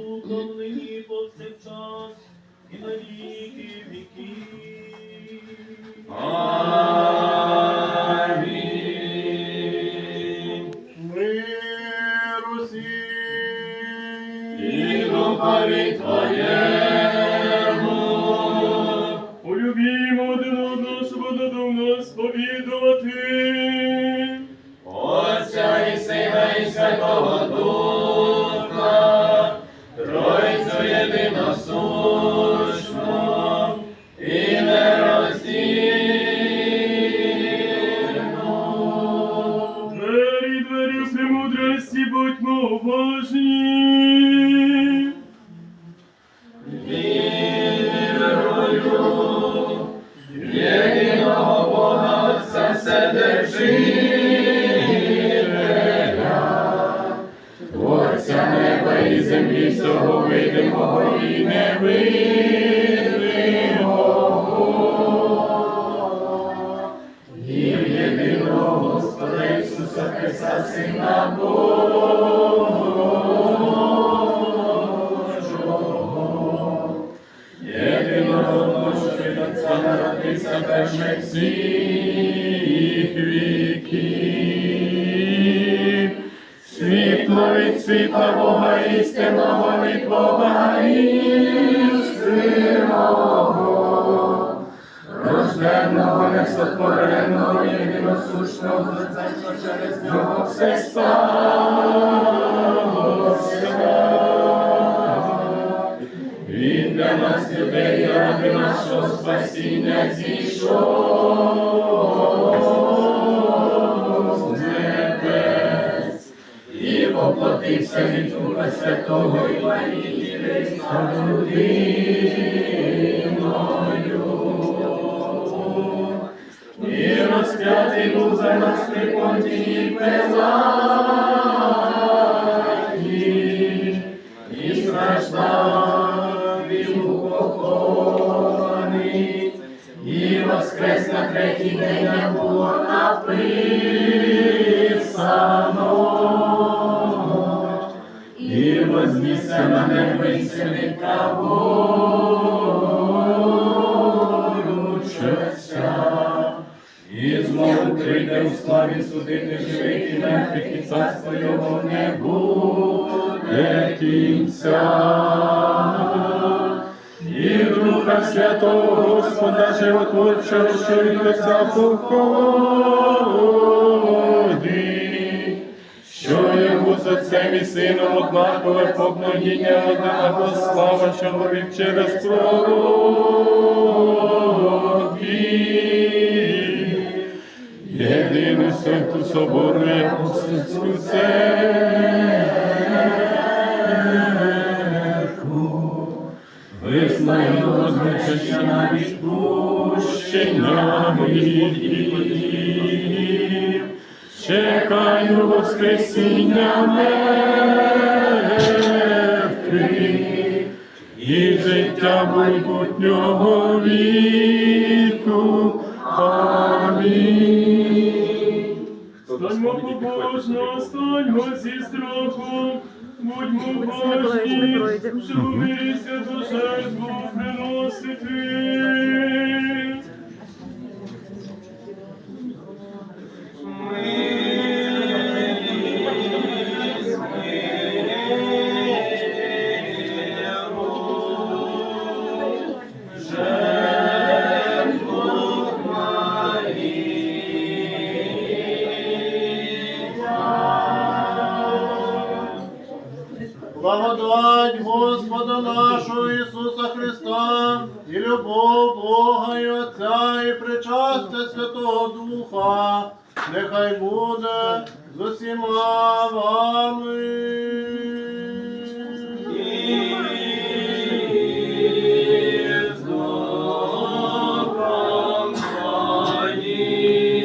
духом нині повсякчас і на віки віків. Амінь. Мир духові Твоєму. Полюбімо один одного, щоб додому сповідувати. Отця і Сина, Святого Духа. Тройцю єдиносушну і нероздільну. Двері, двері премудрості, будьмо уважні. Вірую, в єдиного Бога Отця Вседержителя, землі, всього видимого і невидимого, і в єдиного Господа Ісуса Христа, Сина Божого, єдиного що від Отця народився перше всіх віків. Від світла Бога істинного від Бога істинного, рожденного, несотвореного, єдиносушного, зерця, через нього все сталося. Він для нас людей ради нашого спасіння зійшов і воплотився від Духа Святого і Марії людиною. І розп'ятий був за нас при понтії Пилаті, і страждав він був і воскрес на третій день, як небо і сидить праворуч І знову прийде у славі судити живих і мертвих, і царство не кінця. І Духа Святого Господа Животворчого, що від Отця Отцем і Сином однакове поклоніння однаково слава чоловік через пророків. Єдину святу соборну апостольську церкву, визнаю возвичення відпущення гріхів, чекаю воскресіння мертвих і життя майбутнього віку. Амінь. Станьмо побожно, станьмо зі страхом, будьмо пройдемо. щоб у мирі святу жертву приносити. Благодать Господа нашого Ісуса Христа і любов Бога і Отця, і причастя Святого Духа, нехай буде з усіма вами.